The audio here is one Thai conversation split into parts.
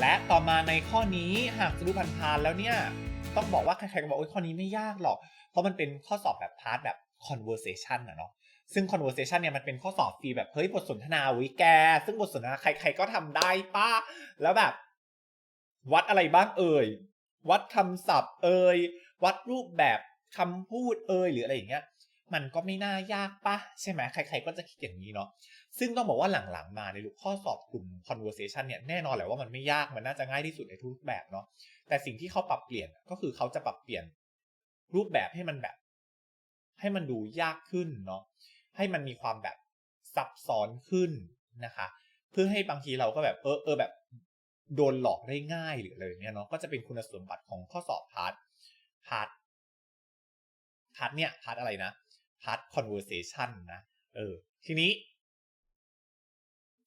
และต่อมาในข้อนี้หากจะรู้ผ่านๆแล้วเนี่ย ต้องบอกว่าใครๆก็บอกโอ้ยข้อนี้ไม่ยากหรอก เพราะมันเป็นข้อสอบแบบพาร์ทแบบ conversation อะเนาะซึ่ง conversation เนี่ยมันเป็นข้อสอบฟรีแบบเฮ้ยบทสนทนาวิแก ซึ่งบทสนทนาใครๆก็ทำได้ป้าแล้วแบบ วัดอะไรบ้างเอ่ย วัดคำศัพท์เอ่ย วัดรูปแบบคำพูดเอ่ยหรืออะไรอย่างเงี้ย มันก็ไม่น่ายากปะใช่ไหมใคร ๆ ก็จะคิดอย่างนี้เนาะซึ่งต้องบอกว่าหลังๆ มาในลูกข้อสอบกลุ่ม conversation เนี่ยแน่นอนแหละว่ามันไม่ยากมันน่าจะง่ายที่สุดในทุกแบบเนาะแต่สิ่งที่เขาปรับเปลี่ยนก็คือเขาจะปรับเปลี่ยนรูปแบบให้มันแบบ ให้มันดูยากขึ้นเนาะให้มันมีความแบบซับซ้อนขึ้นนะคะ เพื่อให้บางทีเราก็แบบเออเออแบบโดนหลอกได้ง่ายหรืออะไรเงี้ยเนาะก็จะเป็นคุณสมบัติของข้อสอบพาร์ทพาร์ทพาร์ทเนี่ยพาร์ทอะไรนะ พาร์ท conversation นะ เออ ทีนี้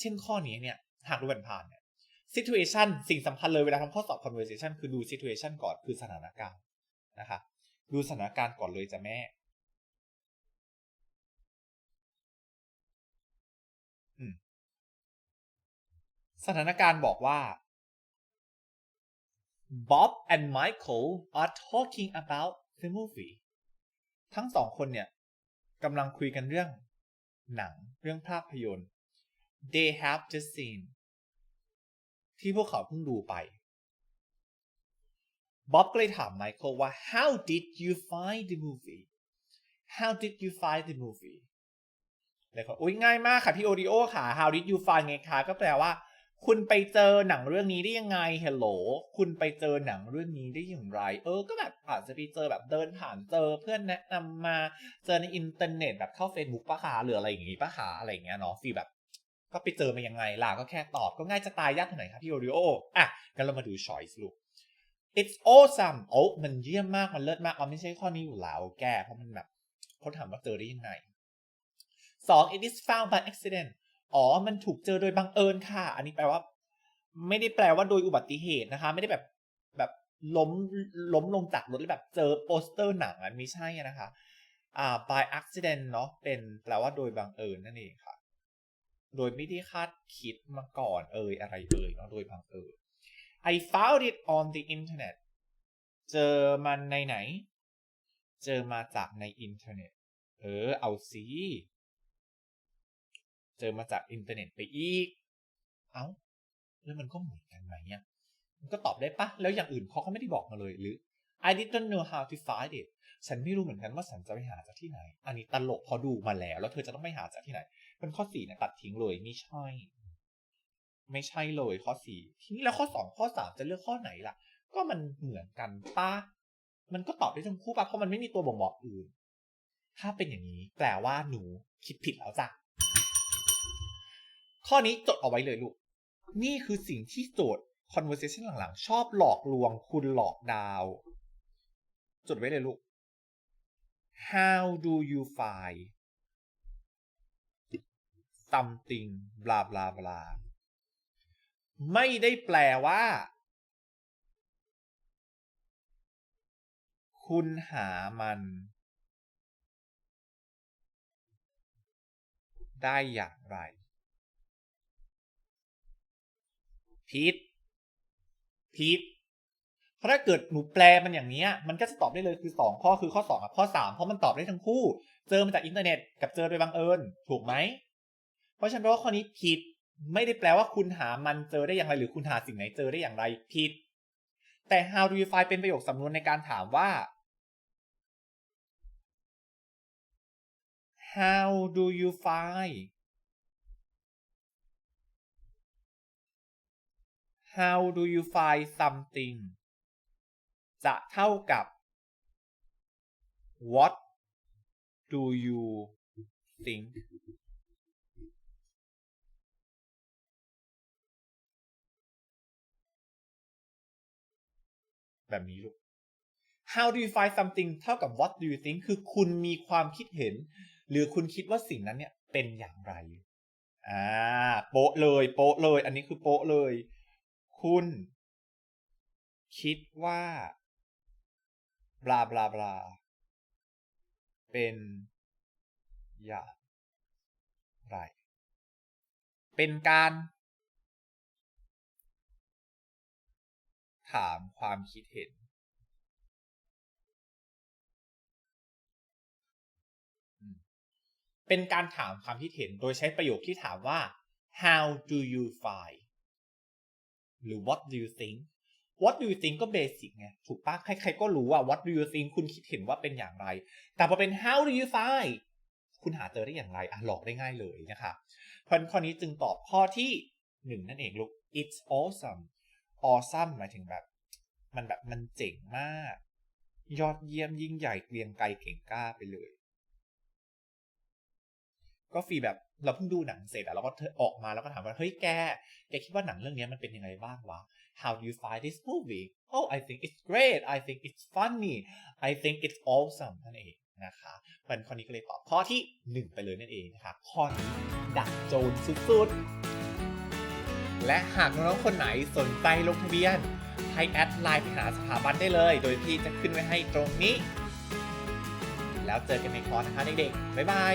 เช่นข้อนี้เนี่ย หากรู้ผ่านผ่านเนี่ย situation สิ่งสำคัญเลยเวลาทำข้อสอบ conversation คือดู situation ก่อนคือสถานการณ์นะคะ ดูสถานการณ์ก่อนเลยจะแม่ สถานการณ์บอกว่า Bob and Michael are talking about the movie ทั้งสองคนเนี่ย กำลังคุยกันเรื่อง หนังเรื่องภาพยนตร์ they have just seen ที่พวกเขาเพิ่งดูไปบ๊อบก็เลยถามไมเคิลว่า how did you find the movie how did you find the movie เลยเขาอุ้ยง่ายมากค่ะพี่โอดิโอค่ะ how did you find ไงคะก็แปลว่า คุณไปเจอหนังเรื่องนี้ได้ยังไง hello คุณไปเจอหนังเรื่องนี้ได้อย่างไร เออ ก็แบบอาจจะไปเจอแบบเดินผ่านเจอเพื่อนแนะนำมาเจอในอินเทอร์เน็ตแบบเข้า Facebook ปะคะหรืออะไรอย่างงี้ปะคะอะไรอย่างเงี้ยเนาะฟีแบบ ก็ไปเจอมายังไงล่ะก็แค่ตอบก็ง่ายจะตายยากที่ไหนครับพี่โอริโออะงั้นเรามาดู choice ลูก it's awesome โอ้มันเยี่ยมมาก มันเลิศมากเอไม่ใช่ข้อนี้อยู่แล้วแกเพราะมันแบบเขาถามว่าเจอได้ยังไงสอง it is found by accident อ๋อ มันถูกเจอโดยบังเอิญค่ะ อันนี้แปลว่า ไม่ได้แปลว่าโดยอุบัติเหตุนะคะ ไม่ได้แบบแบบล้มล้มลงจากรถแล้วแบบเจอโปสเตอร์หนังอันไม่ใช่นะคะอ่า by accident เนาะเป็นแปลว่าโดยบังเอิญนั่นเองค่ะ โดยไม่ได้คาดคิดมาก่อนเอ่ยอะไรเอ่ยเนาะโดยบังเอิญ I found it on the internet เจอมันในไหน เจอมาจากในอินเทอร์เน็ต เออ เอาสิ เจอมาจากอินเทอร์เน็ตไปอีก เอา้า แล้วมันก็เหมือนกันไหมเนี่ยมันก็ตอบได้ปะแล้วอย่างอื่นเขาก็ไม่ได้บอกมาเลยหรือ I didn't know how to find it ฉันไม่รู้เหมือนกันว่าฉันจะไปหาจากที่ไหน อันนี้ตลกพอดูมาแล้ว แล้วเธอจะต้องไปหาจากที่ไหน เป็นข้อสี่เนี่ยตัดทิ้งเลยไม่ใช่ ไม่ใช่เลยข้อสี่ทีนี้แล้วข้อสองข้อสามจะเลือกข้อไหนล่ะ ก็มันเหมือนกันป้ามันก็ตอบได้ทั้งคู่ปะเพราะมันไม่มีตัวบ่งบอกอื่น ถ้าเป็นอย่างนี้ แปลว่าหนูคิดผิดแล้วจ้ะ ข้อนี้จดเอาไว้เลยลูก นี่คือสิ่งที่โจทย์ conversation หลังๆ ชอบหลอกลวงคุณหลอกดาว จดไว้เลยลูก how do you find something blah blah blah ไม่ได้แปลว่า คุณหามัน ได้อย่างไร ผิดผิดเพราะถ้าเกิดหนูแปลมันอย่างนี้มันก็จะตอบได้เลยคือ 2 ข้อคือข้อ 2 กับข้อ 3 เพราะมันตอบได้ทั้งคู่ เจอมาจากอินเทอร์เน็ตกับเจอโดยบังเอิญ ถูกไหม เพราะฉะนั้นแปลว่าข้อนี้ผิด ไม่ได้แปลว่าคุณหามันเจอได้อย่างไร หรือคุณหาสิ่งไหนเจอได้อย่างไรผิด แต่ how do you find เป็นประโยคสำนวนในการถามว่า how do you find how do you find something จะเท่ากับ what do you think แบบนี้ลูก how do you find something เท่ากับ what do you think คือคุณมีความคิดเห็น หรือคุณคิดว่าสิ่งนั้นเนี่ยเป็นอย่างไร อ่า โปะเลย โปะเลย อันนี้คือโปะเลย คุณ คิดว่าบลาบลาบลาเป็นอย่างไร เป็นการ ถามความคิดเห็น เป็นการถามความคิดเห็นโดยใช้ประโยคที่ถามว่า how do you find หรือ what do you think what do you think ก็เบสิกไงถูกปะใครๆก็รู้ว่า what do you think คุณคิดเห็นว่าเป็นอย่างไร แต่พอเป็น how do you find คุณหาเจอได้อย่างไรอะหลอกได้ง่ายเลยนะคะเพราะฉะนั้นข้อนี้จึงตอบข้อที่หนึ่งนั่นเองลูก it's awesome awesome หมายถึงแบบ มันแบบมันเจ๋งมาก ยอดเยี่ยมยิ่งใหญ่เกรียงไกรเก่งกล้าไปเลย ก็ฟีแบบเราเพิ่งดูหนังเสร็จอะเราก็ออกมาแล้วก็ถามว่าเฮ้ยแกแกคิดว่าหนังเรื่องนี้มันเป็นยังไงบ้างวะ How do you find this movie Oh I think it's great I think it's funny I think it's awesome นั่นเองนะคะมันข้อนี้ก็เลยตอบข้อที่หนึ่งไปเลยนั่นเองนะคะข้อนี้ดักโจรสุดๆ และหากน้องๆคนไหนสนใจลงทะเบียน ให้แอดไลน์ไปหาสถาบันได้เลย โดยที่จะขึ้นไว้ให้ตรงนี้ แล้วเจอกันในคอร์สนะคะเด็กๆบ๊ายบาย